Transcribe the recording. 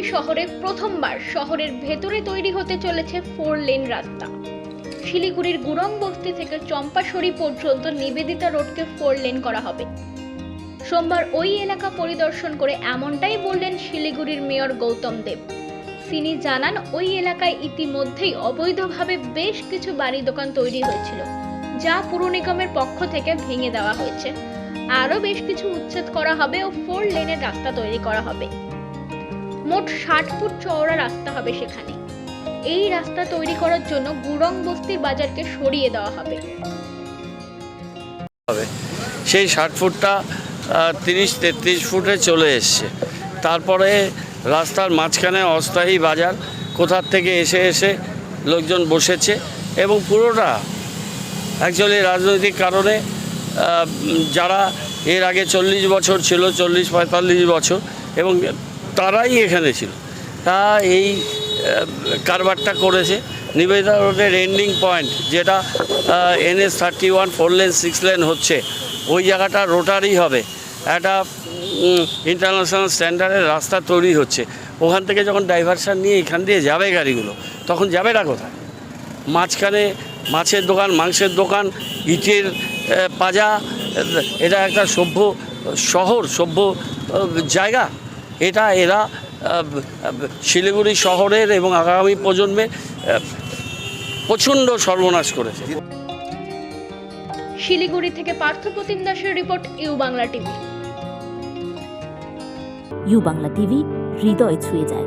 শিলিগুড়ি শহরে প্রথমবার শহরের ভেতরে তৈরি হতে চলেছে ফোর লেন রাস্তা। শিলিগুড়ির গুরং বস্তি থেকে চম্পাশড়ি পর্যন্ত নিবেদিতা রোডকে ফোর লেন করা হবে। সোমবার ওই এলাকা পরিদর্শন করে এমনটাই বললেন শিলিগুড়ির মেয়র গৌতম দেব। তিনি জানান, ওই এলাকায় ইতিমধ্যেই অবৈধভাবে বেশ কিছু বাড়ি দোকান তৈরি হয়েছিল, যা পুর নিগমের পক্ষ থেকে ভেঙে দেওয়া হয়েছে। আরও বেশ কিছু উচ্ছেদ করা হবে ও ফোর লেনের রাস্তা তৈরি করা হবে। মোট ষাট ফুট চওড়া রাস্তা হবে সেখানে। এই রাস্তা তৈরি করার জন্য গুরং বস্তির বাজারকে সরিয়ে দেওয়া হবে। সেই ষাট ফুটটা তিরিশ, তেত্রিশ ফুটে চলে এসছে। তারপরে রাস্তার মাঝখানে অস্থায়ী বাজার, কোথার থেকে এসে এসে লোকজন বসেছে এবং পুরোটা অ্যাকচুয়ালি রাজনৈতিক কারণে যারা এর আগে চল্লিশ বছর ছিল, চল্লিশ, পঁয়তাল্লিশ বছর এবং তারাই এখানে ছিল। তা এই কারবারটা করেছে। নিবেদিতা রোডের এন্ডিং পয়েন্ট যেটা NS thirty one four lane six lane হচ্ছে, ওই জায়গাটা রোটারি হবে। একটা ইন্টারন্যাশনাল স্ট্যান্ডার্ডের রাস্তা তৈরি হচ্ছে। ওখান থেকে যখন ডাইভারশন নিয়ে এখান দিয়ে যাবে গাড়িগুলো, তখন যাবে না কোথায়? মাঝখানে মাছের দোকান, মাংসের দোকান, ইটের পাজা, এটা একটা সভ্য শহর, সভ্য জায়গা। এটা এরা শিলিগুড়ি শহরের এবং আগামী প্রজন্মে প্রচণ্ড সর্বনাশ করেছে। শিলিগুড়ি থেকে পার্থ প্রতিম দাসের report U Bangla TV. U Bangla TV হৃদয় ছুঁয়ে যায়।